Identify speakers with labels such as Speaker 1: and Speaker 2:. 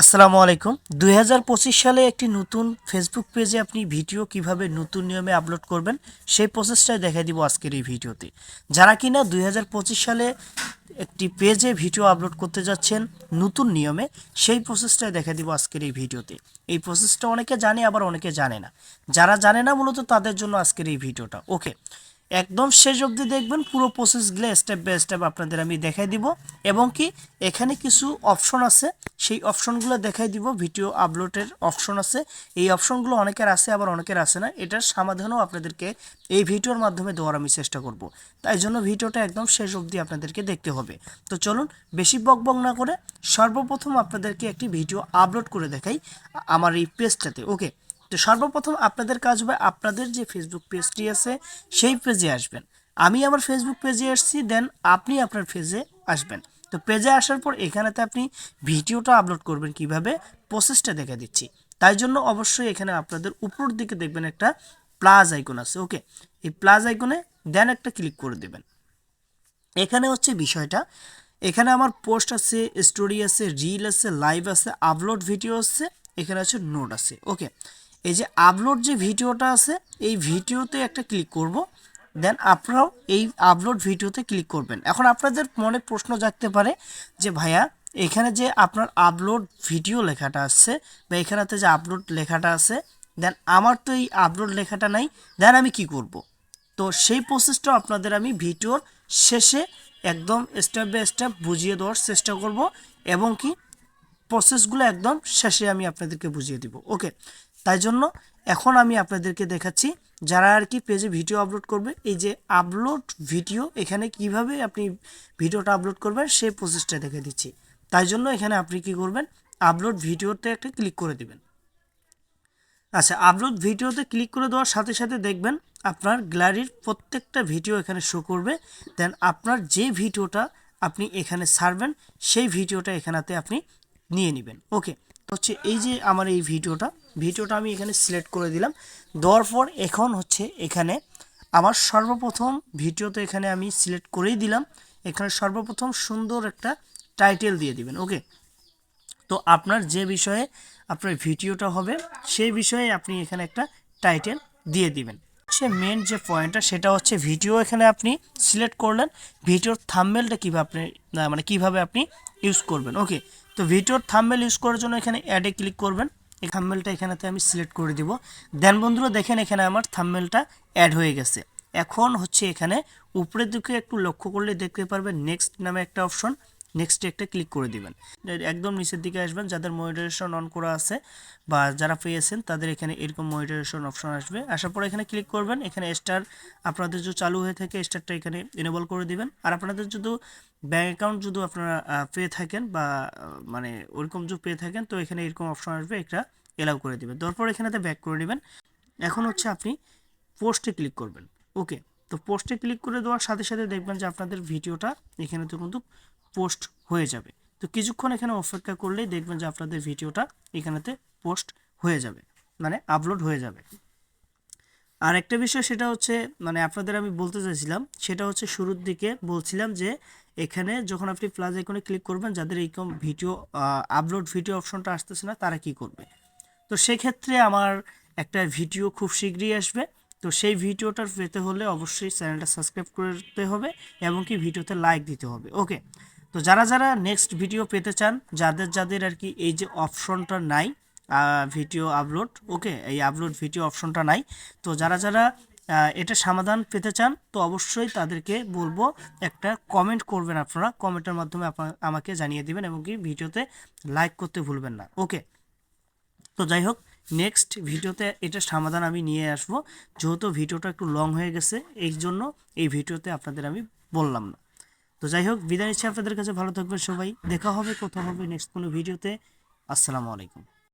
Speaker 1: আসসালামু আলাইকুম। দুই হাজার পঁচিশ সালে একটি নতুন ফেসবুক পেজে আপনি ভিডিও কীভাবে নতুন নিয়মে আপলোড করবেন, সেই প্রসেসটাই দেখাই দিব আজকের এই ভিডিওতে। যারা কিনা দুই হাজার পঁচিশ সালে একটি পেজে ভিডিও আপলোড করতে যাচ্ছেন নতুন নিয়মে, সেই প্রসেসটাই দেখা দিব আজকের এই ভিডিওতে। এই প্রসেসটা অনেকে জানে, আবার অনেকে জানে না। যারা জানে না, মূলত তাদের জন্য আজকের এই ভিডিওটা। ওকে একদম শেষ অবধি দেখবেন পুরো প্রসেসগুলো স্টেপ বাই স্টেপ আপনাদের আমি দেখাই দিব। এবং কি এখানে কিছু অপশন আছে, সেই অপশনগুলো দেখাই দিব ভিডিও আপলোডের অপশন আছে। এই অপশনগুলো অনেকের আছে, আবার অনেকের আছে না। এটার সমাধানও আপনাদেরকে এই ভিডিওর মাধ্যমে দেওয়ার আমি চেষ্টা করব। তাই জন্য ভিডিওটা একদম শেষ অবধি আপনাদেরকে দেখতে হবে। তো চলুন, বেশি বক বক না করে সর্বপ্রথম আপনাদেরকে একটি ভিডিও আপলোড করে দেখাই আমার এই পেজটাতে ওকে তো সর্বপ্রথম আপনাদের কাজ হবে আপনাদের যে ফেসবুক পেজটি আছে, সেই পেজে আসবেন। আমি আমার ফেসবুক পেজে এসেছি দেন আপনি আপনার পেজে আসবেন। তো পেজে আসার পর এখানেতে আপনি ভিডিওটা আপলোড করবেন কীভাবে প্রসেসটা দেখে দিচ্ছি। তাই জন্য অবশ্যই এখানে আপনাদের উপর দিকে দেখবেন একটা প্লাস আইকন আছে ওকে এই প্লাস আইকনে দেন একটা ক্লিক করে দেবেন। এখানে হচ্ছে বিষয়টা, এখানে আমার পোস্ট আছে স্টোরি আছে রিল আছে লাইভ আছে আপলোড ভিডিও আছে, এখানে আছে নোট আছে ওকে এই যে আপলোড যে ভিডিওটা আছে, এই ভিডিওতে একটা ক্লিক করব। দেন আপনারাও এই আপলোড ভিডিওতে ক্লিক করবেন। এখন আপনাদের মনে প্রশ্ন জাগতে পারে যে, ভাইয়া, এখানে যে আপনার আপলোড ভিডিও লেখাটা আসছে বা এখানেতে যে আপলোড লেখাটা আছে দেন আমার তো এই আপলোড লেখাটা নাই দেন আমি কি করব। তো সেই প্রসেসটা আপনাদের আমি ভিডিওর শেষে একদম স্টেপ বাই স্টেপ বুঝিয়ে দেওয়ার চেষ্টা করব এবং কি প্রসেসগুলো একদম শেষে আমি আপনাদেরকে বুঝিয়ে দিব। ওকে তাই জন্য এখন আমি আপনাদেরকে দেখাচ্ছি যারা আর কি পেজে ভিডিও আপলোড করবে, এই যে আপলোড ভিডিও এখানে কীভাবে আপনি ভিডিওটা আপলোড করবেন সেই প্রসেসটা দেখে দিচ্ছি। তাই জন্য এখানে আপনি কি করবেন আপলোড ভিডিওতে একটা ক্লিক করে দিবেন। আচ্ছা আপলোড ভিডিওতে ক্লিক করে দেওয়ার সাথে সাথে দেখবেন আপনার গ্যালারির প্রত্যেকটা ভিডিও এখানে শো করবে। দেন আপনার যে ভিডিওটা আপনি এখানে ছাড়বেন সেই ভিডিওটা এখানেতে আপনি নিয়ে নেবেন। ওকে হচ্ছে এই যে আমার এই ভিডিওটা ভিডিওটা আমি এখানে সিলেক্ট করে দিলাম। দেওয়ার পর এখন হচ্ছে এখানে আমার সর্বপ্রথম ভিডিওতে এখানে আমি সিলেক্ট করেই দিলাম। এখানে সর্বপ্রথম সুন্দর একটা টাইটেল দিয়ে দিবেন ওকে তো আপনার যে বিষয়ে আপনার ভিডিওটা হবে, সেই বিষয়ে আপনি এখানে একটা টাইটেল দিয়ে দিবেন। সে মেন যে পয়েন্টটা সেটা হচ্ছে ভিডিও এখানে আপনি সিলেক্ট করলেন। ভিডিওর থাম্বেলটা কীভাবে আপনি মানে কীভাবে আপনি ইউজ করবেন ওকে তো ভিডিওর থাম্বেল ইউজ করার জন্য এখানে অ্যাডে ক্লিক করবেন। এই থাম্বেলটা এখানেতে আমি সিলেক্ট করে দিব। দেন বন্ধুরা, দেখেন এখানে আমার থাম্বেলটা অ্যাড হয়ে গেছে। এখন হচ্ছে এখানে উপরের দিকে একটু লক্ষ্য করলে দেখতে পারবেন নেক্সট নামে একটা অপশন নেক্সটে একটা ক্লিক করে দিবেন। একদম নিচের দিকে আসবেন, যাদের মনিটরেশন অন করা আছে বা যারা পেয়েছেন তাদের এখানে এরকম মনিটরেশন অপশন আসবে। আসার পর এখানে ক্লিক করবেন, এখানে স্টার আপনাদের যদি চালু হয়ে থাকে স্টারটা এখানে এনেবল করে দিবেন। আর আপনাদের যদি ব্যাঙ্ক অ্যাকাউন্ট যদি আপনারা পেয়ে থাকেন বা মানে ওরকম যদি পেয়ে থাকেন, তো এখানে এরকম অপশন আসবে এটা এলাও করে দিবেন। তারপর এখানেতে ব্যাক করে নেবেন। এখন হচ্ছে আপনি পোস্টে ক্লিক করবেন। ওকে তো পোস্টে ক্লিক করে দেওয়ার সাথে সাথে দেখবেন যে আপনাদের ভিডিওটা এখানে তো কিন্তু পোস্ট হয়ে যাবে। তো কিছুক্ষণ এখানে অপেক্ষা করলেই দেখবেন যে আপনাদের ভিডিওটা এখানেতে পোস্ট হয়ে যাবে মানে আপলোড হয়ে যাবে। আর একটা বিষয় সেটা হচ্ছে মানে আপনাদের আমি বলতে চাইছিলাম, সেটা হচ্ছে শুরুর দিকে বলছিলাম যে এখানে যখন আপনি প্লাস আইকনে ক্লিক করবেন, যাদের এইরকম ভিডিও আপলোড ভিডিও অপশনটা আসতেছে না, তারা কি করবে? তো সেক্ষেত্রে আমার একটা ভিডিও খুব শীঘ্রই আসবে। তো সেই ভিডিওটার পেতে হলে অবশ্যই চ্যানেলটা সাবস্ক্রাইব করতে হবে এবং কি ভিডিওতে লাইক দিতে হবে। ওকে তো যারা যারা নেক্সট ভিডিও পেতে চান, যাদের যাদের আর কি এই যে অপশনটা নাই ভিডিও আপলোড ওকে এই আপলোড ভিডিও অপশনটা নাই, তো যারা যারা এটা সমাধান পেতে চান, তো অবশ্যই তাদেরকে বলব একটা কমেন্ট করবেন আপনারা। কমেন্টের মাধ্যমে আমাকে জানিয়ে দিবেন এবং কি ভিডিওতে লাইক করতে ভুলবেন না। ওকে তো যাই হোক নেক্সট ভিডিওতে এটা সমাধান আমি নিয়ে আসব। যেহেতু ভিডিওটা একটু লং হয়ে গেছে, এই জন্য এই ভিডিওতে আপনাদের আমি বললাম না। তো যাই হোক বিদায় নিচ্ছি আপনাদের কাছে। ভালো থাকবেন সবাই। দেখা হবে কোথাও হবে নেক্সট কোনো ভিডিওতে আসসালামু আলাইকুম।